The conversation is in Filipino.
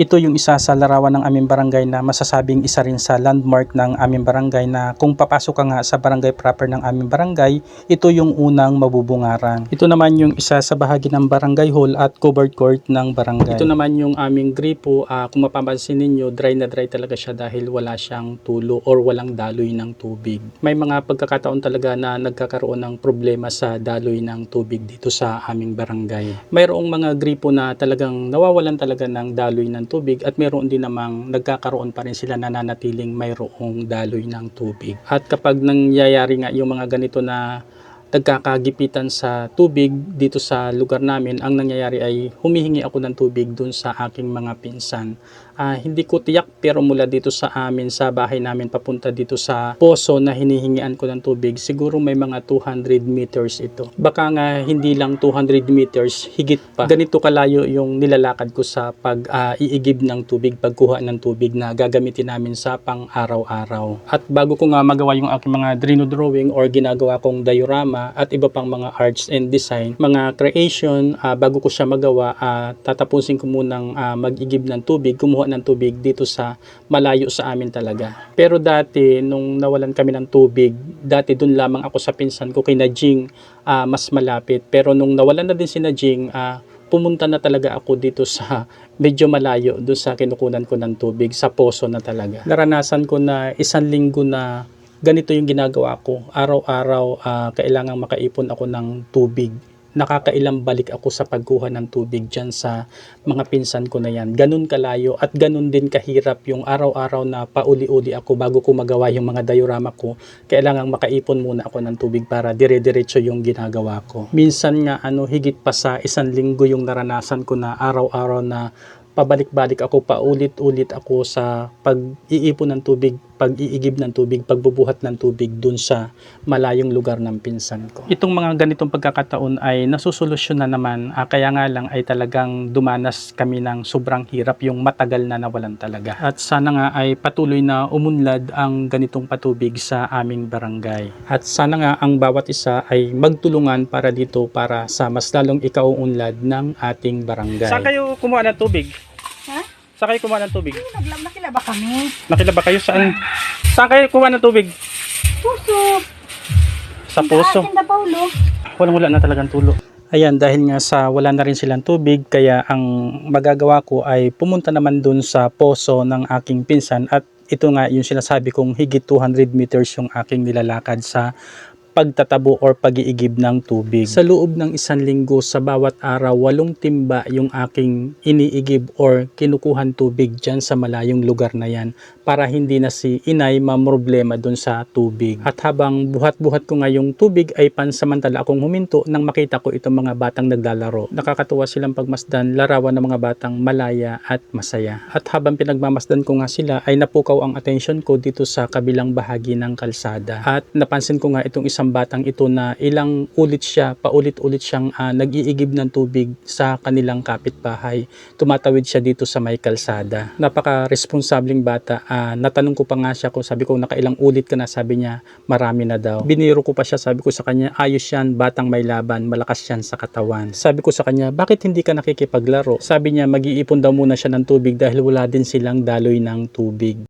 Ito yung isa sa larawan ng aming barangay na masasabing isa rin sa landmark ng aming barangay na kung papasok ka nga sa barangay proper ng aming barangay, ito yung unang mabubungaran. Ito naman yung isa sa bahagi ng barangay hall at covered court ng barangay. Ito naman yung aming gripo. Ah, kung mapapansin ninyo, dry na dry talaga siya dahil wala siyang tulo or walang daloy ng tubig. May mga pagkakataon talaga na nagkakaroon ng problema sa daloy ng tubig dito sa aming barangay. Mayroong mga gripo na talagang nawawalan talaga ng daloy ng tubig at mayroon din namang nagkakaroon pa rin sila nananatiling mayroong daloy ng tubig. At kapag nangyayari nga yung mga ganito na nagkakagipitan sa tubig dito sa lugar namin, ang nangyayari ay humihingi ako ng tubig dun sa aking mga pinsan. Ah, hindi ko tiyak pero mula dito sa amin, sa bahay namin papunta dito sa poso na hinihingian ko ng tubig, siguro may mga 200 meters ito. Baka nga hindi lang 200 meters, higit pa. Ganito kalayo yung nilalakad ko sa pag-iigib ng tubig, pagkuha ng tubig na gagamitin namin sa pang-araw-araw. At bago ko nga magawa yung aking mga Drino drawing or ginagawa kong diorama at iba pang mga arts and design, mga creation, ah, bago ko siya magawa, ah, tatapusin ko munang ah, mag-igib ng tubig, kumuha ng tubig dito sa malayo sa amin talaga. Pero dati, nung nawalan kami ng tubig, dati dun lamang ako sa pinsan ko kay Najing ah, mas malapit. Pero nung nawalan na din si Najing, ah, pumunta na talaga ako dito sa medyo malayo doon sa kinukunan ko ng tubig sa poso na talaga. Naranasan ko na isang linggo na ganito yung ginagawa ko. Araw-araw ah, kailangang makaipon ako ng tubig. Nakakailang balik ako sa pagkuha ng tubig dyan sa mga pinsan ko na yan. Ganun kalayo at ganun din kahirap yung araw-araw na pauli-uli ako bago ko magawa yung mga diorama ko. Kailangang makaipon muna ako ng tubig para dire-diretso yung ginagawa ko. Minsan nga ano higit pa sa isang linggo yung naranasan ko na araw-araw na pabalik-balik ako, paulit-ulit ako sa pag-iipon ng tubig, pag-iigib ng tubig, pagbubuhat ng tubig dun sa malayong lugar ng pinsan ko. Itong mga ganitong pagkakataon ay nasusolusyon na naman, ah, kaya nga lang ay talagang dumanas kami ng sobrang hirap yung matagal na nawalan talaga. At sana nga ay patuloy na umunlad ang ganitong patubig sa aming barangay. At sana nga ang bawat isa ay magtulungan para dito para sa mas lalong ikauunlad ng ating barangay. Saan kayo kumuha ng tubig? Saan kayo kumuha ng tubig? Naglam na kilaba kami. Nakilaba kayo saan? Saan kayo kumuha ng tubig? Puso. Sa puso. Tinda Paulo. Walang wala na talagang tulo. Ayan, dahil nga sa wala na rin silang tubig, kaya ang magagawa ko ay pumunta naman dun sa poso ng aking pinsan at ito nga yung sinasabi kong higit 200 meters yung aking nilalakad sa pagtatabo or pag-iigib ng tubig. Sa loob ng isang linggo, sa bawat araw, walong timba yung aking iniigib or kinukuhan tubig dyan sa malayong lugar na yan para hindi na si inay mamroblema dun sa tubig. At habang buhat-buhat ko nga yung tubig ay pansamantala akong huminto nang makita ko itong mga batang naglalaro. Nakakatuwa silang pagmasdan, larawan ng mga batang malaya at masaya. At habang pinagmamasdan ko nga sila ay napukaw ang atensyon ko dito sa kabilang bahagi ng kalsada. At napansin ko nga itong isang batang ito na ilang ulit siya, paulit-ulit siyang ah, nag-iigib ng tubig sa kanilang kapitbahay. Tumatawid siya dito sa may kalsada. Napaka-responsabling bata. Ah, natanong ko pa nga siya kung sabi ko nakailang ulit ka na, sabi niya marami na daw. Biniro ko pa siya, sabi ko sa kanya ayos yan, batang may laban, malakas yan sa katawan. Sabi ko sa kanya, bakit hindi ka nakikipaglaro? Sabi niya mag-iipon daw muna siya ng tubig dahil wala din silang daloy ng tubig.